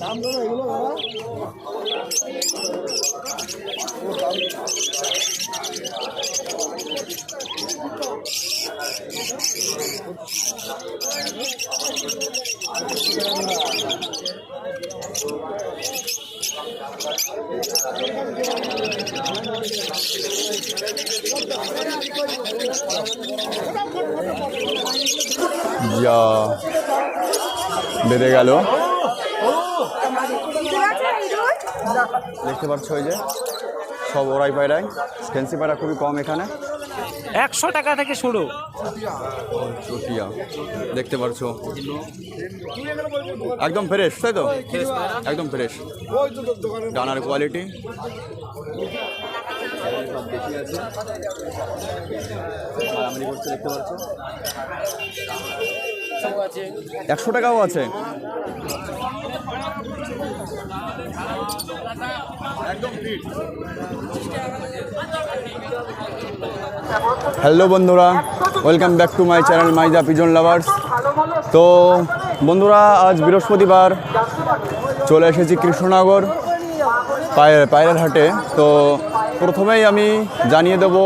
দাম ধরো এগুলো দাদা যা বেড়ে গেল। দেখতে পাচ্ছ ওই যে, সব ওরাই পায়রাই। ফেন্সি পায়রা খুবই কম এখানে। একশো টাকা থেকে শুরু। দেখতে পারছ। একদম ফ্রেশ তাই তো? একদম ফ্রেশ ডানার কোয়ালিটি একশো টাকাও আছে। হ্যালো বন্ধুরা. Welcome back to my channel মাইজা pigeon lovers তো, বন্ধুরা, আজ বৃহস্পতিবার চলে এসেছি কৃষ্ণনগর পায়ের পায়রার হাটে। তো, প্রথমেই আমি জানিয়ে দেব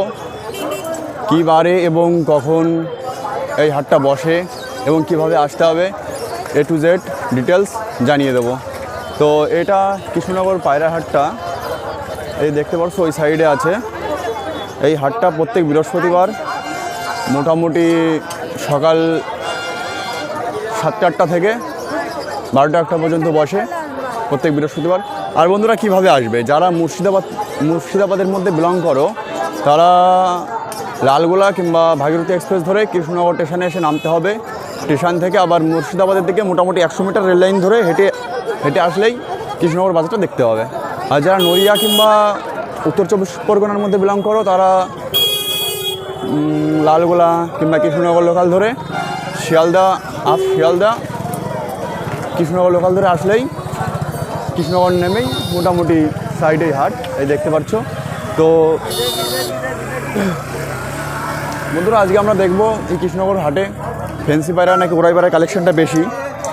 কী বারে এবং কখন এই হাটটা বসে এবং কীভাবে আসতে হবে। এ টু জেড ডিটেলস জানিয়ে দেব। তো এটা কৃষ্ণনগর পায়রা হাটটা। এই দেখতে পাচ্ছ ওই সাইডে আছে। এই হাটটা প্রত্যেক বৃহস্পতিবার মোটামুটি সকাল সাতটা আটটা থেকে বারোটা একটা পর্যন্ত বসে প্রত্যেক বৃহস্পতিবার। আর বন্ধুরা, কীভাবে আসবে? যারা মুর্শিদাবাদ, মুর্শিদাবাদের মধ্যে বিলং করো, তারা লালগোলা কিংবা ভাগীরথী এক্সপ্রেস ধরে কৃষ্ণনগর স্টেশনে এসে নামতে হবে। স্টেশন থেকে আবার মুর্শিদাবাদের দিকে মোটামুটি একশো মিটার রেল লাইন ধরে হেঁটে হেঁটে আসলেই কৃষ্ণনগর বাজারটা দেখতে হবে। আর যারা নড়িয়া কিংবা উত্তর চব্বিশ পরগনার মধ্যে বিলং করো, তারা লালগোলা কিংবা কৃষ্ণনগর লোকাল ধরে শিয়ালদা, আপ শিয়ালদা, কৃষ্ণনগর লোকাল ধরে আসলেই কৃষ্ণনগর নেমেই মোটামুটি সাইডেই হাট, এই দেখতে পাচ্ছ। তো, বন্ধুরা, আজকে আমরা দেখব এই কৃষ্ণনগর হাটে ফেন্সি পায়রা নাকি ওরাই পায়রা কালেকশনটা বেশি।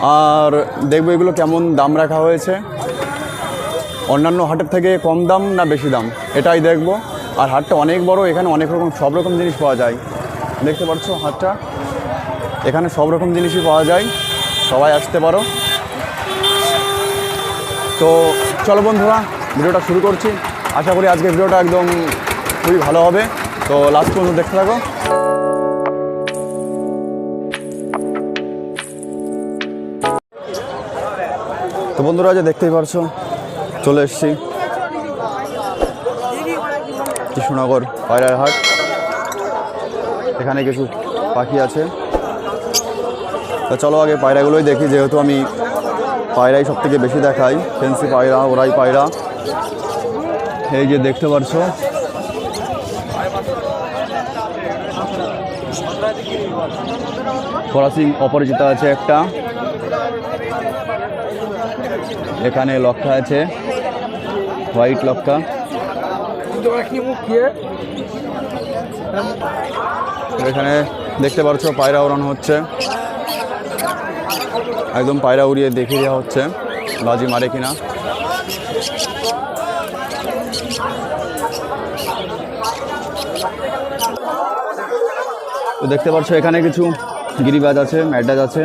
আর দেখব এগুলো কেমন দাম রাখা হয়েছে। অন্যান্য হাটের থেকে কম দাম না বেশি দাম? এটাই দেখব। আর হাটটা অনেক বড়, এখানে অনেক রকম, সব রকম জিনিস পাওয়া যায়। দেখতে পাচ্ছ হাটটা? এখানে সব রকম জিনিসই পাওয়া যায়। সবাই আসতে পারো। তো চলো বন্ধুরা, ভিডিওটা শুরু করছি। আশা করি আজকের ভিডিওটা একদম খুবই ভালো হবে। তো লাস্ট পর্যন্ত দেখতে থাকো। বন্ধুরা যে দেখতেই পারছ, চলে এসেছি। কৃষ্ণনগর পায়রার হাট। এখানে কিছু পাখি আছে। তো চলো আগে পায়রাগুলোই দেখি, যেহেতু আমি পায়রাই সব থেকে বেশি দেখাই ফেন্সি পায়রা, ওরাই পায়রা। এই যে দেখতে পারছ, ফরাসি অপরিচিতা আছে একটা। এখানে লক্ষা আছে। হোয়াইট লক্ষা এখানে দেখতে পাচ্ছ পায়রা ওড়ানো হচ্ছে। একদম পায়রা উড়িয়ে দেখিয়ে দেওয়া হচ্ছে। বাজি মারে কিনা। দেখতে পাচ্ছ এখানে কিছু গিরিবাজ আছে, ম্যাডাজ আছে।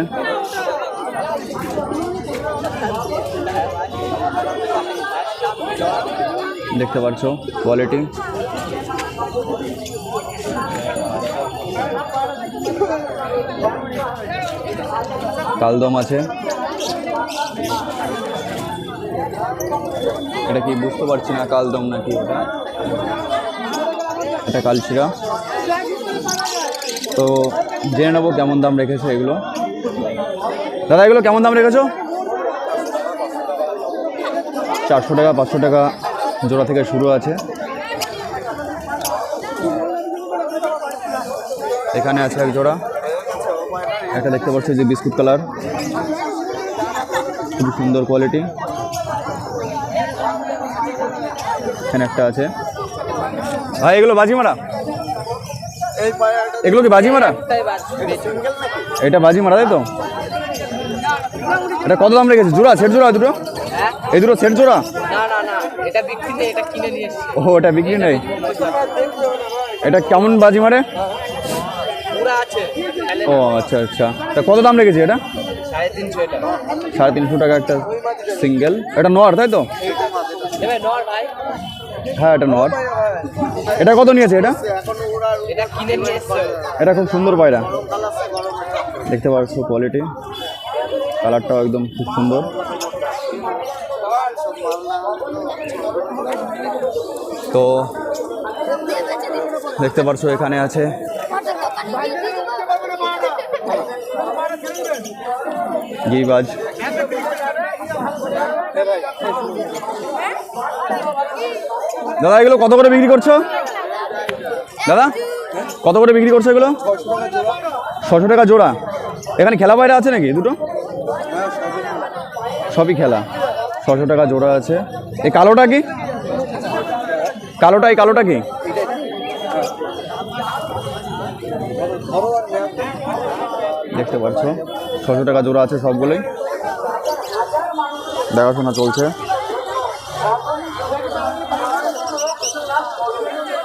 দেখতে পাচ্ছ কোয়ালিটি কালদম আছে। এটা কি বুঝতে পারছি না, কালদম নাকি এটা? কালচিরা তো জেনে নেব কেমন দাম রেখেছে এগুলো। দাদা, এগুলো কেমন দাম রেখেছো? চারশো টাকা, পাঁচশো টাকা। জোড়া থেকে শুরু আছে। এখানে আছে এক জোড়া। একটা দেখতে পাচ্ছি যে বিস্কুট কালার। খুবই সুন্দর কোয়ালিটি। এখানে একটা আছে। ভাই, এগুলো বাজি মারা এগুলো কি বাজি মারা এটা বাজি মারা তাই তো? এটা কত দাম রেখেছে? জোড়া, সেট জোড়া দুটো? এই দুটো সেট জোড়া? এটা বিক্রি নেই এটা কিনে নিয়ে এসেছি। ও এটা বিক্রি নেই? এটা কেমন বাজি মারে? পুরা আছে। ও আচ্ছা আচ্ছা। তা কত দাম রেখেছে এটা? সাড়ে তিনশো টাকা একটা সিঙ্গেল। এটা নোয়ার তাই তো? নর হ্যাঁ এটা নোয়ার এটা কত নিয়েছে এটা? এটা কিনে নিয়ে এটা খুব সুন্দর পায়রা। দেখতে পাচ্ছ কোয়ালিটি কালারটাও একদম খুব সুন্দর। তো দেখতে পারছ, এখানে আছে। গিবাজ দাদা, এগুলো কত করে বিক্রি করছ? দাদা, কত করে বিক্রি করছ এগুলো? ছশো টাকা জোড়া। এখানে খেলা বাইরে আছে নাকি দুটো? সবই খেলা। ছশো টাকা জোড়া আছে। এই কালোটা কি? কালোটা, এই কালোটা কি? দেখতে পাচ্ছ, ছশো টাকা জোড়া আছে সবগুলোই। দেখাশোনা চলছে।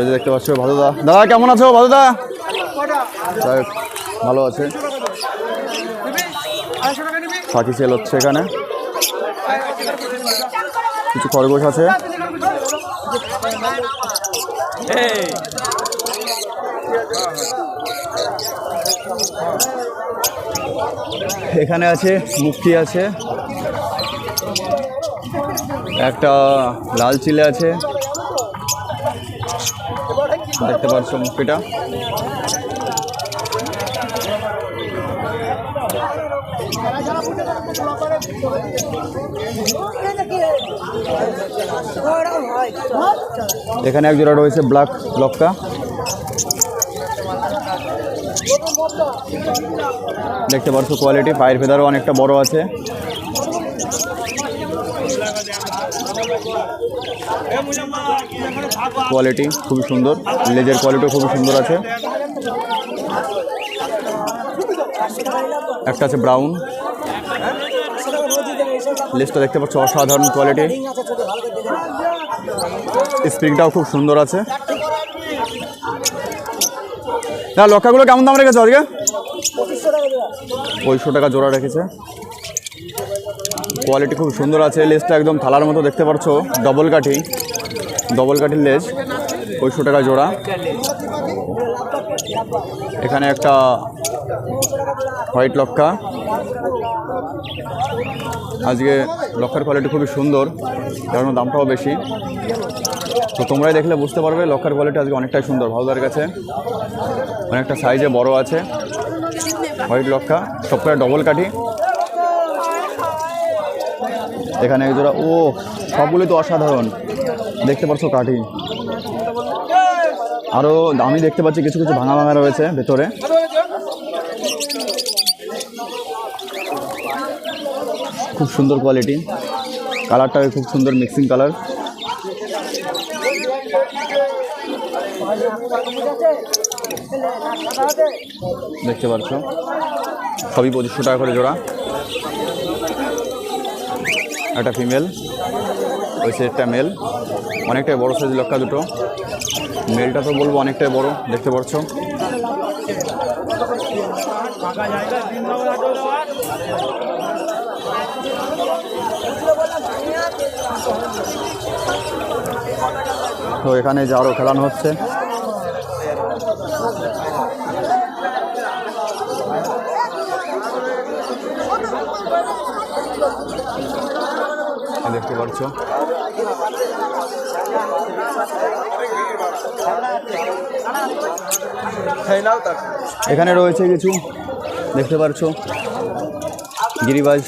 এই দেখতে পাচ্ছ ভালো দা দাদা, কেমন আছো ভালো দা ভালো আছে। পাখি সেল হচ্ছে এখানে। কিছু খরগোশ আছে। এখানে আছে, মুক্তি আছে। একটা লাল চিলে আছে। দেখতে পাচ্ছ মুক্তিটা। এখানে এক জোড়া রয়েছে ব্ল্যাক লক্কা। দেখতে পাচ্ছ কোয়ালিটি, পায়ের ফেদারও অনেকটা বড় আছে। কোয়ালিটি খুবই সুন্দর, লেজের কোয়ালিটিও খুবই সুন্দর আছে। একটা আছে ব্রাউন লেজটা দেখতে পাচ্ছ অসাধারণ কোয়ালিটি স্প্রিংটাও খুব সুন্দর আছে। না লক্ষাগুলো কেমন দাম রেখেছে আজকে? পঁয়ষট্টি টাকা জোড়া রেখেছে। কোয়ালিটি খুব সুন্দর আছে, লেজটা একদম থালার মতো দেখতে পাচ্ছ ডবল কাঠি। ডবল কাঠির লেজ পঁয়ষট্টি টাকা জোড়া। এখানে একটা হোয়াইট লক্ষা আজকে লক্ষার কোয়ালিটি খুবই সুন্দর কারণ দামটাও বেশি। তো তোমরাই দেখলে বুঝতে পারবে লক্ষার কোয়ালিটি আজকে অনেকটাই সুন্দর, ভালোদার কাছে। অনেকটা সাইজে বড় আছে। হোয়াইট লক্ষা সবকটা ডবল কাঠি এখানে জোড়া, ও, সবগুলোই তো অসাধারণ। দেখতে পাচ্ছ কাঠি। আরও আমি দেখতে পাচ্ছি কিছু কিছু ভাঙা ভাঙা রয়েছে ভেতরে। খুব সুন্দর কোয়ালিটি কালারটা খুব সুন্দর মিক্সিং কালার দেখতে পাচ্ছ? সবই পঁচিশশো টাকা করে জোড়া। একটা ফিমেল ওই সেটটা মেল। অনেকটাই বড় সাইজ লক্কা দুটো। মেলটা তো বলব অনেকটাই বড়, দেখতে পাচ্ছ। তো এখানে যে আরও খেলানো হচ্ছে। দেখতে পাচ্ছ। এখানে রয়েছে কিছু, দেখতে পারছ? গিরিবাজ।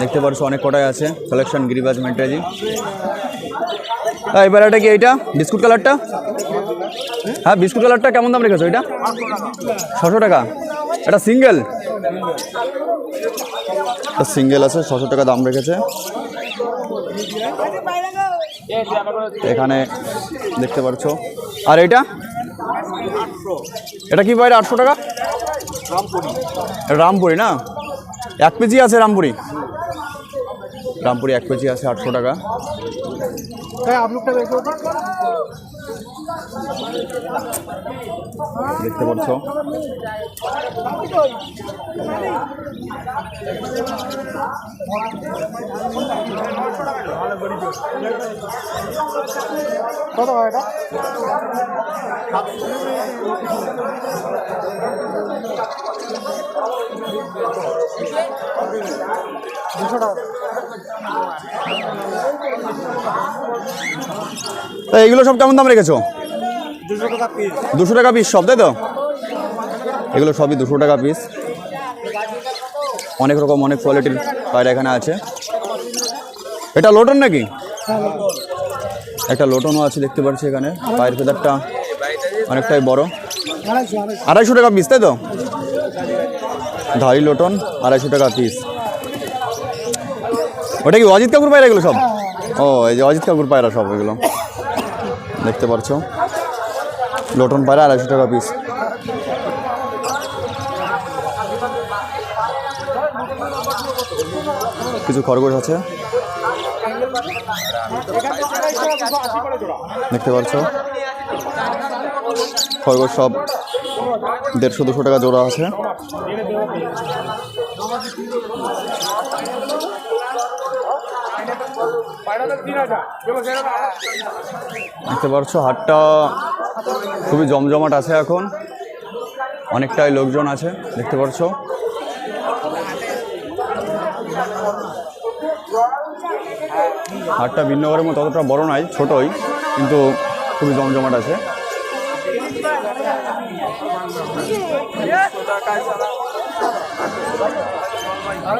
দেখতে পারছ, অনেক কটাই আছে। কালেকশন গিরিবাজ মেন্টাজি এবার এটা কি এইটা? বিস্কুট কালারটা? হ্যাঁ বিস্কুট কালারটা কেমন দাম রেখেছো? এটা? ছশো টাকা। এটা সিঙ্গেল? সিঙ্গেল আছে, ছশো টাকা দাম রেখেছে। এখানে দেখতে পাচ্ছ আর এটা? এটা কি বাইরে আটশো টাকা? রামপুরি না? এক কেজি আছে রামপুরি। রামপুরি এক কেজি আছে আটশো টাকা। দেখতে পাচ্ছ? তা এগুলো সব কেমন দাম রেখেছো? দুশো টাকা পিস সব, তাই তো? এগুলো সবই দুশো টাকা পিস অনেক রকম, অনেক কোয়ালিটির পায়রা এখানে আছে। এটা লোটন নাকি? একটা লোটনও আছে দেখতে পাচ্ছি এখানে। পায়ের ফেদারটা অনেকটাই বড়। আড়াইশো টাকা পিস তাই তো? ধারি লোটন, আড়াইশো টাকা পিস ওটা কি অজিত কাকুর পায়রা এগুলো সব? ও, এই যে অজিত কাকুর পায়রা সব এগুলো। দেখতে পাচ্ছো? লোটন পায়রা আড়াইশো টাকা পিস কিছু খরগোশ আছে? দেখতে পাচ্ছ? খরগোশ সব দেড়শো দুশো টাকা জোড়া আছে। দেখতে পাচ্ছ, হাটটা খুবই জমজমাট আছে এখন। অনেকটাই লোকজন আছে, দেখতে পাচ্ছ। হাটটা ভিন্নগরের মতো অতটা বড় নয়, ছোটই, কিন্তু খুবই জমজমাট আছে।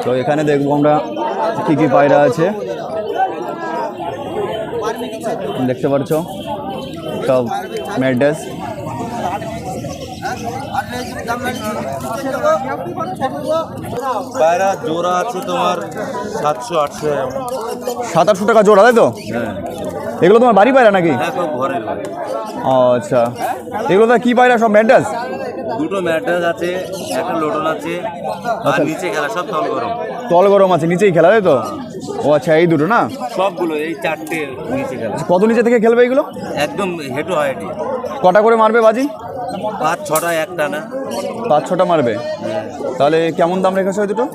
তো এখানে দেখব আমরা কী কী পায়রা আছে। দেখতে পাচ্ছ। সব ম্যাড্রেস পায়রা জোড়া আছে তোমার সাতশো আটশো। সাত আটশো টাকা জোড়া তাই তো? এগুলো তোমার বাড়ি পায়রা নাকি? হ্যাঁ। ও আচ্ছা। এগুলো তো কী পায়রা সব ম্যাড্রেস দুটো ম্যাট্রেস আছে একটা লোটন আছে আর নিচে খেলা সব তল গরম। তল গরম আছে নিচেই খেলা তাই তো? ও আচ্ছা এই দুটো না? সবগুলো এই চারটে নিচে খেলা কত নিচে থেকে খেলবে এগুলো? একদম হেঁটো হয় এটি। কটা করে মারবে বাজি? পাঁচ ছটা একটা না। পাঁচ ছটা মারবে? তাহলে কেমন দাম রেখেছো ওই দুটো?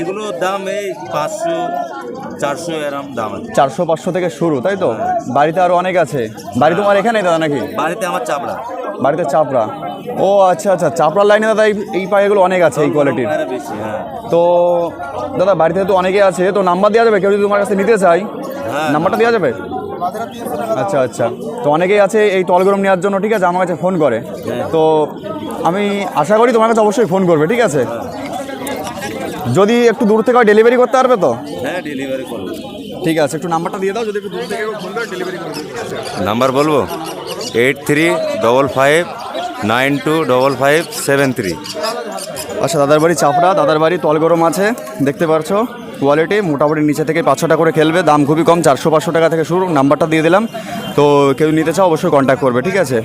এগুলোর দাম এই পাঁচশো চারশো এরম দাম চারশো পাঁচশো থেকে শুরু তাই তো? বাড়িতে আরও অনেক আছে। বাড়ি তোমার এখানে দাদা নাকি? বাড়িতে আমার চাপড়া। বাড়িতে চাপড়া। ও আচ্ছা আচ্ছা। চাপড়ার লাইনে দাদা এই- পায়েগুলো অনেক আছে এই কোয়ালিটির হ্যাঁ। তো দাদা বাড়িতে তো অনেকে আছে তো নাম্বার দেওয়া যাবে? কেউ যদি তোমার কাছে নিতে চাই হ্যাঁ। নাম্বারটা দেওয়া যাবে? আচ্ছা আচ্ছা। তো অনেকেই আছে এই তলগরম নেওয়ার জন্য ঠিক আছে? আমার কাছে ফোন করে। তো আমি আশা করি তোমার কাছে অবশ্যই ফোন করবে ঠিক আছে? যদি একটু দূর থেকে ডেলিভারি করতে পারবে তো? হ্যাঁ ডেলিভারি করব। ঠিক আছে একটু নাম্বারটা দিয়ে দাও যদি একটু দূর থেকে ফোন করে ডেলিভারি করবে নাম্বার বলব? Eight three double five nine two double five seven three. আচ্ছা দাদার বাড়ি চাপড়া, দাদার বাড়ি তলগরম আছে, দেখতে পারছ? কোয়ালিটি মোটামুটি নিচে থেকে পাঁচশো টাকা করে খেলবে, দাম খুবই কম চারশো পাঁচশো টাকা থেকে শুরু, নাম্বারটা দিয়ে দিলাম। তো কেউ নিতে চাও, অবশ্যই কন্ট্যাক্ট করবে, ঠিক আছে?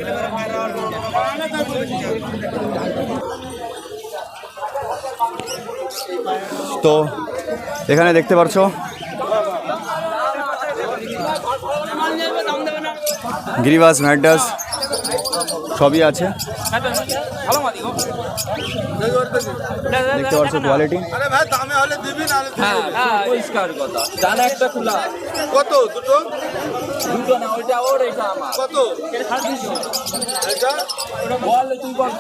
তো এখানে দেখতে পারছ? গিরিবাস ম্যাডাস সবই আছে। দেখতে পাচ্ছ কোয়ালিটি পরিষ্কার একটা খোলা। কত? দুটো? দুটো না ওইটা ওর এটা আমার। কত? বল তুই বল।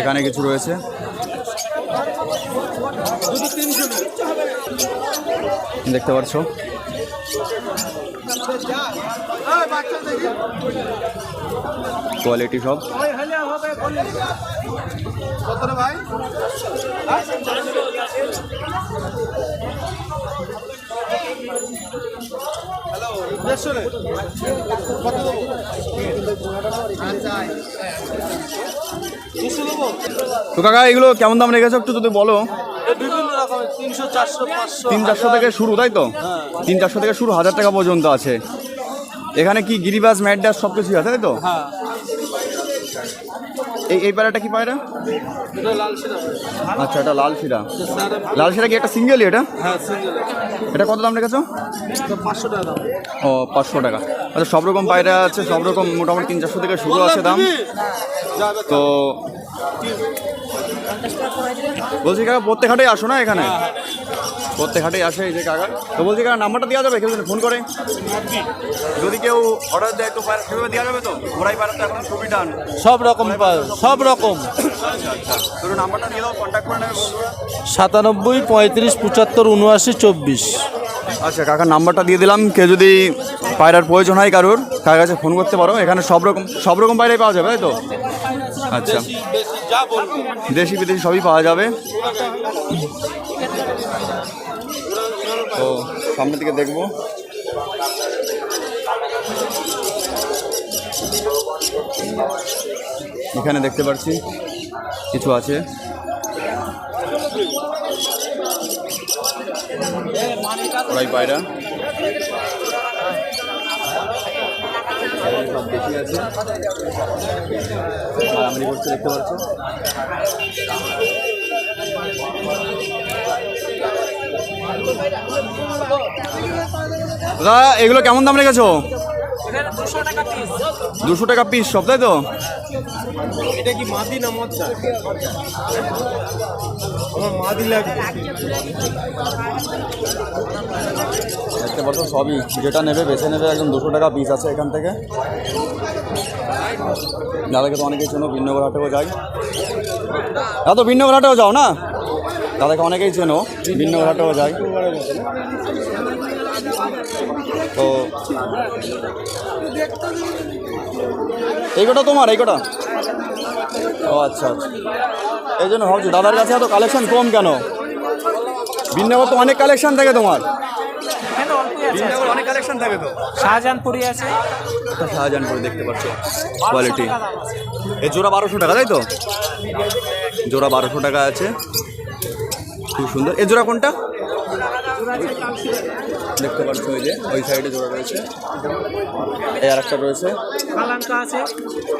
এখানে কিছু রয়েছে। দেখতে পাচ্ছ। কোয়ালিটি সব। এগুলো কেমন দাম রেখেছো একটু যদি বলো? তিন চারশো থেকে শুরু, তাই তো? তিন চারশো থেকে শুরু, হাজার টাকা পর্যন্ত আছে। এখানে কি গিরিবাস ম্যাডাস সব কিছুই আছে তাই তো? হ্যাঁ। এই এই পায়রাটা কি পায়রা এটা লাল সিরাপ আচ্ছা এটা লাল শিরা। লাল শিরা কি একটা সিঙ্গেলই এটা? হ্যাঁ সিঙ্গেল। এটা কত দাম রেখেছো? পাঁচশো টাকা ও পাঁচশো টাকা। আচ্ছা সব রকম পায়রা আছে সব রকম মোটামুটি তিন চারশো থেকে শুরু আছে দাম। তো বলছি কাকা প্রত্যেক হাটেই আসো না এখানে? প্রত্যেক হাটেই আসে এই যে কাকা তো বলছি কাকা নাম্বারটা দেওয়া যাবে? কেউ যদি ফোন করে। যদি কেউ অর্ডার দেয় সেভাবে দেওয়া যাবে তো? ঘোড়াই পায়রাটা এখন খুবই টান। সব রকম সব রকম। তো নাম্বারটা দিয়ে দাও কন্ট্যাক্ট করে নেবে বন্ধুরা। সাতানব্বই পঁয়ত্রিশ পঁচাত্তর উনআশি চব্বিশ। আচ্ছা কাকার নাম্বারটা দিয়ে দিলাম। কেউ যদি পায়রার প্রয়োজন হয় কারোর কার কাছে ফোন করতে পারো। এখানে সব রকম সব রকম পায়রাই পাওয়া যাবে তাই তো? আচ্ছা। দেশি বিদেশি সবই পাওয়া যাবে। তো সামনের দিকে দেখব। এখানে দেখতে পাচ্ছি কিছু আছে। ওরাই পায়রা। সব বেশি করতে দেখতে পাচ্ছ। দাদা এগুলো কেমন দাম রেখেছো? দুশো টাকা পিস সব তাই তো? এটা কি মাদি না আমার মাদি লাগবে। দেখতে পাচ্ছ সবই। যেটা নেবে বেছে নেবে একদম দুশো টাকা পিস আছে এখান থেকে। দাদাকে তো অনেকেই চেনো ভিন্নগর হাটেও যাই। দাদা তো ভিন্নগর হাটেও যাও না? দাদাকে অনেকেই চেনো ভিন্নগর হাটেও যাই। তো এই কটা তোমার এই কটা? ও আচ্ছা আচ্ছা। এই জন্য ভাবছি দাদার কাছে এত কালেকশন কম কেন? ভিন্নগর তো অনেক কালেকশন থাকে তোমার। আছে অনেক কালেকশন থাকে তো? শাহজাহানপুরি আছে। শাহজাহানপুরে দেখতে পাচ্ছ কোয়ালিটি এ জোড়া বারোশো টাকা তাই তো? জোড়া বারোশো টাকা আছে। খুব সুন্দর। এ জোড়া কোনটা? দেখতে পাচ্ছ ওই যে ওই সাইডে জোড়া রয়েছে। এই আর একটা রয়েছে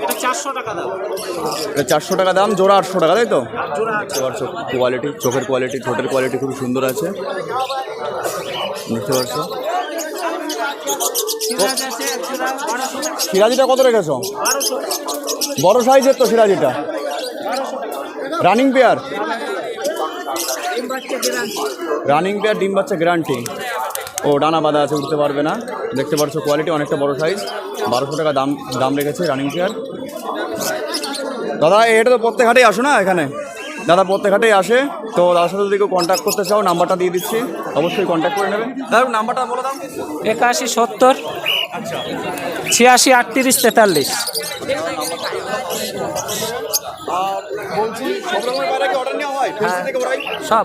এটা চারশো টাকা দাম। জোড়া আটশো টাকা তাই তো? দেখতে পাচ্ছ কোয়ালিটি চোখের কোয়ালিটি ঠোঁটের কোয়ালিটি খুব সুন্দর আছে। দেখতে পাচ্ছ। সিরাজিটা কত রেখেছো? বড় সাইজের তো সিরাজিটা রানিং পেয়ার রানিং পেয়ার ডিম বাচ্চা গ্যারান্টি ও ডানা বাঁধা আছে, উঠতে পারবে না। দেখতে পাচ্ছ কোয়ালিটি অনেকটা বড় সাইজ বারোশো টাকা দাম দাম রেখেছে রানিং চেয়ার দাদা, এটা তো প্রত্যেক হাটেই আসো না এখানে? দাদা, প্রত্যেক হাটেই আসে। তো দাদার সাথে যদি কেউ কন্ট্যাক্ট করতে চাও, নাম্বারটা দিয়ে দিচ্ছি। অবশ্যই কন্ট্যাক্ট করে নেবে। দাদা, নাম্বারটা বলে দাও একাশি সত্তর, ছিয়াশি আটত্রিশ তেতাল্লিশ। বলছি সব রকমের বাইরে কি অর্ডার নেওয়া হয়? ফেন্সি থেকে ওরাই সব।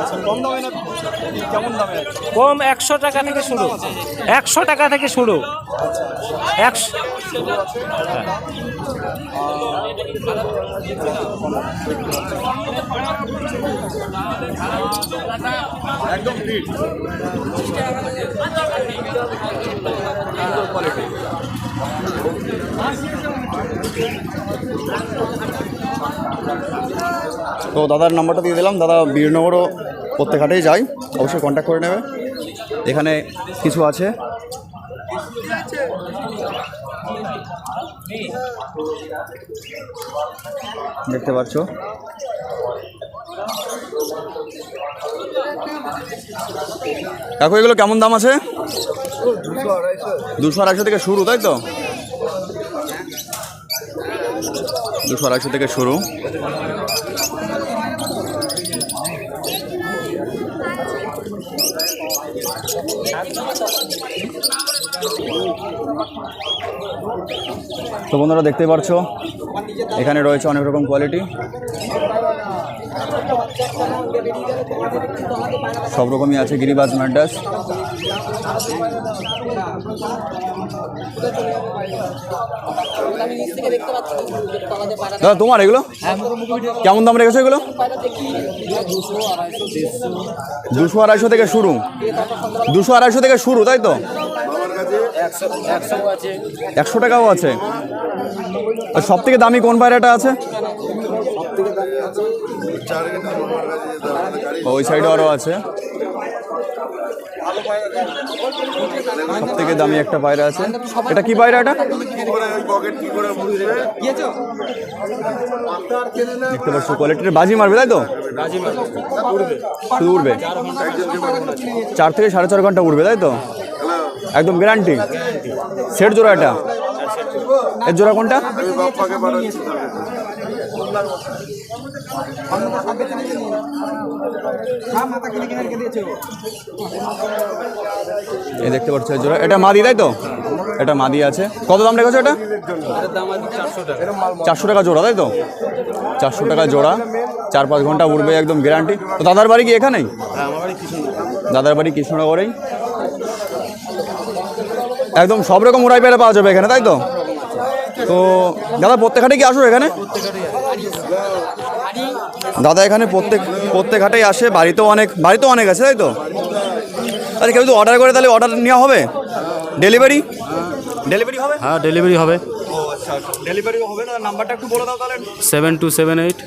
আচ্ছা কম দামে না কেমন দামে? কম একশো টাকা থেকে শুরু। একশো টাকা থেকে শুরু। একশো একদম ফিট তো দাদার নাম্বারটা দিয়ে দিলাম। দাদা বীরনগরও প্রত্যেক হাটেই যায়। অবশ্যই কন্ট্যাক্ট করে নেবে। এখানে কিছু আছে? দেখতে পাচ্ছ? দেখো এগুলো কেমন দাম আছে? দুশো আড়াইশো থেকে শুরু তাই তো? দুশো আড়াইশো থেকে শুরু। তো বন্ধুরা দেখতে পারছ, এখানে রয়েছে অনেক রকম কোয়ালিটি সব রকমই আছে গিরিবাজ ম্যাডাস দাদা তোমার এগুলো? কেমন দাম রেখেছো এগুলো? দুশো আড়াইশো থেকে শুরু। দুশো আড়াইশো থেকে শুরু তাই তো? একশো টাকাও আছে। আর সব থেকে দামি কোন পায়রাটা আছে? ওই সাইডে আরও আছে। থেকে দামি একটা পায়রা আছে। এটা কি পায়রা এটা? দেখতে পাচ্ছ কোয়ালিটির বাজি মারবে, তাই তো? শুধু উড়বে। চার থেকে সাড়ে চার ঘণ্টা উড়বে, তাই তো? একদম গ্যারান্টি সেট জোড়া এটা। এর জোড়া কোনটা? এই দেখতে পাচ্ছ জোড়া। এটা মাদি তাই তো? এটা মাদি আছে। কত দাম রেখেছো এটা? চারশো টাকা জোড়া তাই তো? চারশো টাকা জোড়া। চার পাঁচ ঘণ্টা উঠবে একদম গ্যারান্টি তো দাদার বাড়ি কি এখানেই? দাদার বাড়ি কৃষ্ণনগরেই। একদম সব রকম উড়াই পেলে পাওয়া যাবে এখানে তাই তো? তো দাদা প্রত্যেক হাটে কি আসো এখানে? দাদা এখানে প্রত্যেক প্রত্যেক হাটেই আসে বাড়িতেও অনেক বাড়িতেও অনেক আছে তাই তো? আরে কেউ যদি অর্ডার করে তাহলে অর্ডার নেওয়া হবে? ডেলিভারি ডেলিভারি হবে? হ্যাঁ ডেলিভারি হবে। আচ্ছা ডেলিভারি হবে না নাম্বারটা একটু বলে দাও তাহলে। Seven two seven eight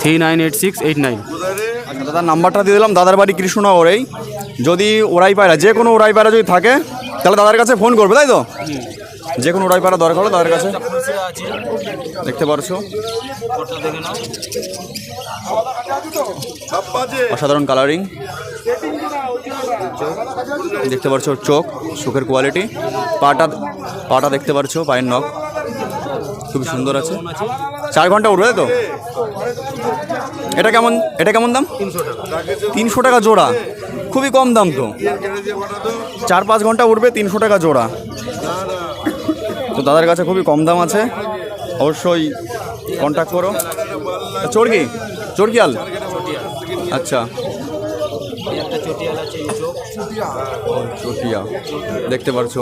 three nine eight six eight nine. আচ্ছা দাদার নাম্বারটা দিয়ে দিলাম দাদার বাড়ি কৃষ্ণনগরেই যদি ওরাই পায়রা যে কোনো ওরাই পায়রা যদি থাকে তাহলে দাদার কাছে ফোন করবে তাই তো? যে কোনো ওরাই পায়রা দরকার হলে দাদার কাছে দেখতে পারছ। অসাধারণ কালারিং দেখতে পারছ চোখ, চোখের কোয়ালিটি পাটা পাটা দেখতে পারছ, পায়ের নখ। খুবই সুন্দর আছে। চার ঘণ্টা উঠবে তো? এটা কেমন এটা কেমন দাম? তিনশো টাকা জোড়া। খুবই কম দাম তো। চার পাঁচ ঘণ্টা উঠবে তিনশো টাকা জোড়া। তো দাদার কাছে খুবই কম দাম আছে। অবশ্যই কন্ট্যাক্ট করো। চর্গি চর্গিয়াল আচ্ছা। দেখতে পারছ।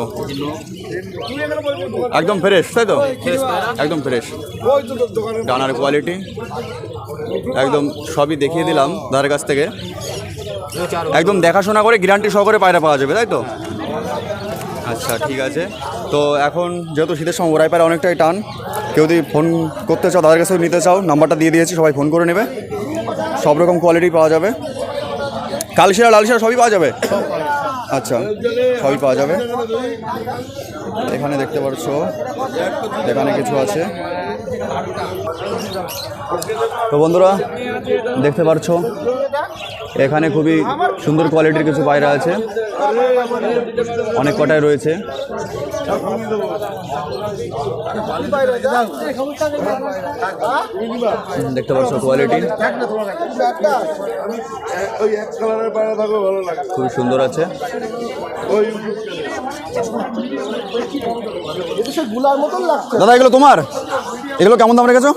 একদম ফ্রেশ তাই তো? একদম ফ্রেশ ডানার কোয়ালিটি একদম সবই দেখিয়ে দিলাম দাদার কাছ থেকে। একদম দেখাশোনা করে গ্যারান্টি সহকারে পায়রা পাওয়া যাবে, তাই তো? আচ্ছা ঠিক আছে। তো এখন যেহেতু শীতের সময় ওরাই পারে অনেকটাই টান, কেউ যদি ফোন করতে চাও, তাদের কাছেও নিতে চাও, নাম্বারটা দিয়ে দিয়েছি, সবাই ফোন করে নেবে। সব রকম কোয়ালিটি পাওয়া যাবে। কালশিরা, লালশিরা সবই পাওয়া যাবে? আচ্ছা সবই পাওয়া যাবে। এখানে দেখতে পাচ্ছ, এখানে কিছু আছে। তো বন্ধুরা, দেখতে পাচ্ছ এখানে খুবই সুন্দর কোয়ালিটির কিছু পায়রা আছে। অনেক কটাই রয়েছে। দেখতে পাচ্ছ কোয়ালিটি খুবই সুন্দর আছে। দাদা এগুলো তোমার? এগুলো কেমন দাম রেখেছো?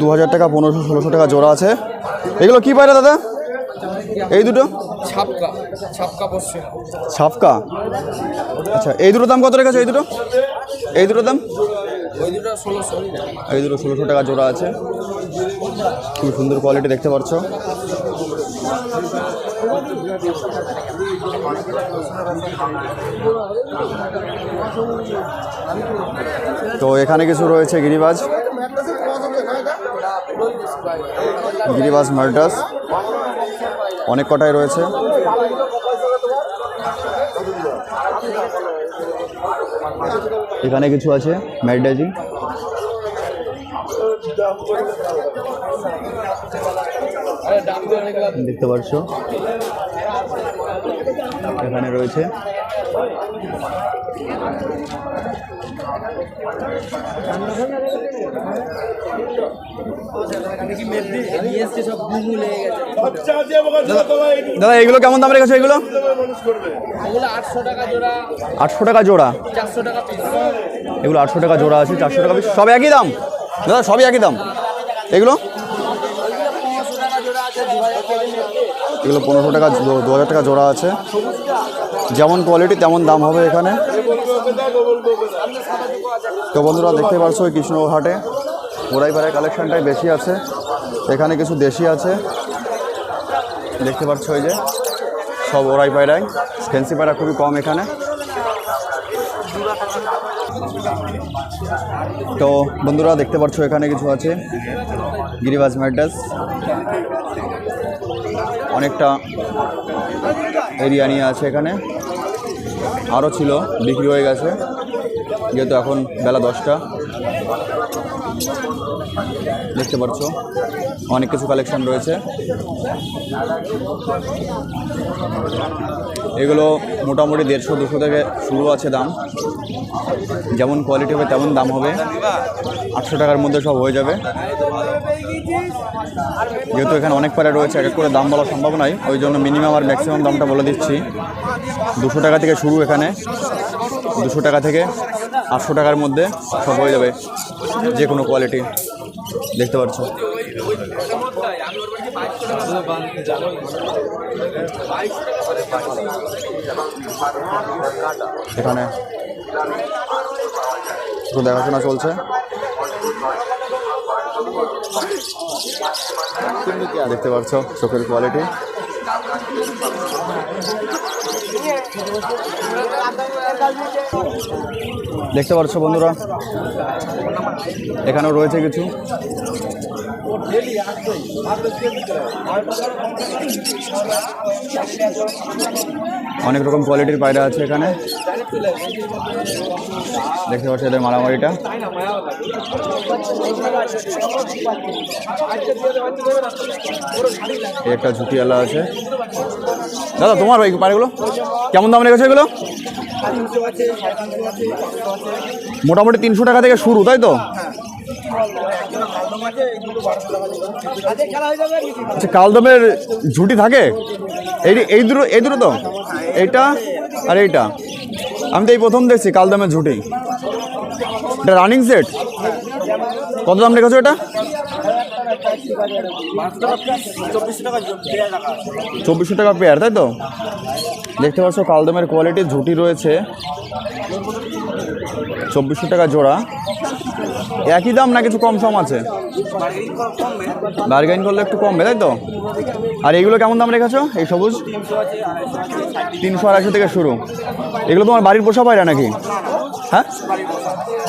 দু হাজার টাকা পনেরোশো ষোলোশো টাকা জোড়া আছে। এগুলো কি পায়রা দাদা? এই দুটো? ছাপকা ছাপকা পড়ছে ছাপকা? আচ্ছা এই দুটো দাম কত রেখেছো এই দুটো? এই দুটো দাম? ওই দুটো ষোলোশো। এই দুটো ষোলোশো টাকা জোড়া আছে। খুব সুন্দর কোয়ালিটি দেখতে পাচ্ছ। তো এখানে কিছু রয়েছে গিরিবাজ। গিরিবাজ মাল্টাস অনেক কটাই রয়েছে। এখানে কিছু আছে। ম্যাডাজি দেখতে পাচ্ছ এখানে রয়েছে। দাদা এগুলো কেমন দাম রেখেছো এগুলো আটশো টাকা জোড়া। এগুলো আটশো টাকা জোড়া আছে চারশো টাকা সব একই দাম? দাদা, সবই একই দাম। এগুলো? এগুলো পনেরোশো টাকা, দু- হাজার টাকা জোড়া আছে। যেমন কোয়ালিটি তেমন দাম হবে এখানে। তো বন্ধুরা দেখতে পারছ ওই কৃষ্ণনগর হাটে ওরাইপাড়ার কালেকশনটাই বেশি আছে। এখানে কিছু দেশি আছে। দেখতে পাচ্ছ এই যে, সব ওরাই পায়রায় ফেন্সি পায়রা খুবই কম এখানে। তো বন্ধুরা দেখতে পাচ্ছ এখানে কিছু আছে। গিরিবাজ ম্যাডাস অনেকটা এরিয়া নিয়ে আছে এখানে। আরও ছিল, বিক্রি হয়ে গেছে, যেহেতু এখন বেলা দশটা। দেখতে পাচ্ছ অনেক কিছু কালেকশন রয়েছে। এগুলো মোটামুটি দেড়শো দুশো থেকে শুরু আছে দাম। যেমন কোয়ালিটি হবে, তেমন দাম হবে। আটশো টাকার মধ্যে সব হয়ে যাবে। যেহেতু এখানে অনেক পায়রা রয়েছে, এক এক করে দাম বলা সম্ভব নয়। ওই জন্য মিনিমাম আর ম্যাক্সিমাম দামটা বলে দিচ্ছি। দুশো টাকা থেকে শুরু এখানে। দুশো টাকা থেকে আটশো টাকার মধ্যে সব হয়ে যাবে, যে কোনো কোয়ালিটি দেখতে পাচ্ছ? এখানে একটু দেখাশোনা চলছে। দেখতে পাচ্ছ চোখের কোয়ালিটি দেখতে পাচ্ছ বন্ধুরা এখানেও রয়েছে কিছু। অনেক রকম কোয়ালিটির পায়রা আছে এখানে। দেখতে পাচ্ছি এদের মারামারিটা। একটা ঝুটিওয়ালা আছে। দাদা, তোমার ওই পায়রাগুলো? কেমন দাম রেখেছে এগুলো? মোটামুটি তিনশো টাকা থেকে শুরু, তাই তো? আচ্ছা কালদমের ঝুটি থাকে? এই এই দুটো এই দুটো তো? এইটা আর এইটা। আমি তো এই প্রথম দেখছি কালদমের ঝুটি। এটা রানিং সেট কত দাম রেখেছো এটা? চব্বিশশো টাকা পেয়ার তাই তো? দেখতে পাচ্ছ কালদমের কোয়ালিটির ঝুটি রয়েছে। চব্বিশশো টাকা জোড়া। একই দাম না কিছু কম সম আছে? বার্গেন করলে একটু কমবে, তাই তো? আর এগুলো কেমন দাম রেখেছো? এই সবুজ? তিনশো আড়াইশো থেকে শুরু। এগুলো তোমার বাড়ির পোষা পায়রা নাকি? হ্যাঁ?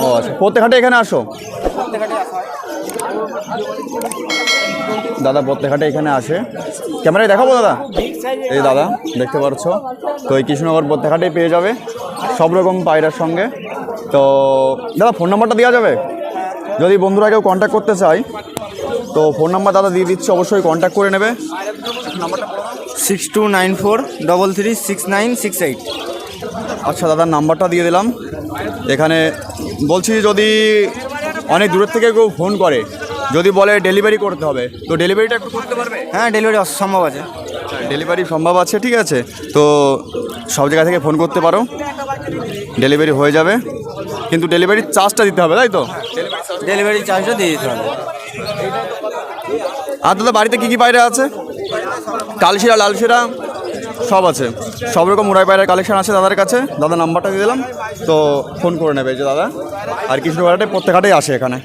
ও আচ্ছা। প্রত্যেক হাটে এখানে আসো। দাদা প্রত্যেক হাটে এখানে আসে। ক্যামেরায় দেখাবো, দাদা? এই দাদা, দেখতে পাচ্ছ? তো এই কৃষ্ণনগর প্রত্যেক হাটেই পেয়ে যাবে সব রকম পায়রার সঙ্গে। তো, দাদা ফোন নাম্বারটা দেওয়া যাবে? যদি বন্ধুরা কেউ কন্ট্যাক্ট করতে চায় তো ফোন নাম্বার দাদা দিয়ে দিচ্ছি অবশ্যই কন্ট্যাক্ট করে নেবে। Six two nine four double three six nine six eight আচ্ছা দাদার নাম্বারটা দিয়ে দিলাম। এখানে বলছি যদি অনেক দূরের থেকে কেউ ফোন করে যদি বলে ডেলিভারি করতে হবে তো ডেলিভারিটা একটু করতে পারবে? হ্যাঁ ডেলিভারি সম্ভব আছে। ডেলিভারি সম্ভব আছে ঠিক আছে। তো সব জায়গা থেকে ফোন করতে পারো। ডেলিভারি হয়ে যাবে। কিন্তু ডেলিভারির চার্জটা দিতে হবে তাই তো? ডেলিভারি চার্জটা দিয়ে দিতে হবে। আর দাদা, বাড়িতে কী কী পায়রা আছে? কালশিরা, লালশিরা, সব আছে। সব রকম উড়াই পায়রার কালেকশান আছে দাদার কাছে। দাদা নাম্বারটা দিয়ে দিলাম। তো ফোন করে নেবে যে দাদা। আর কৃষ্ণগড়াটে প্রত্যেকটাই আসে এখানে।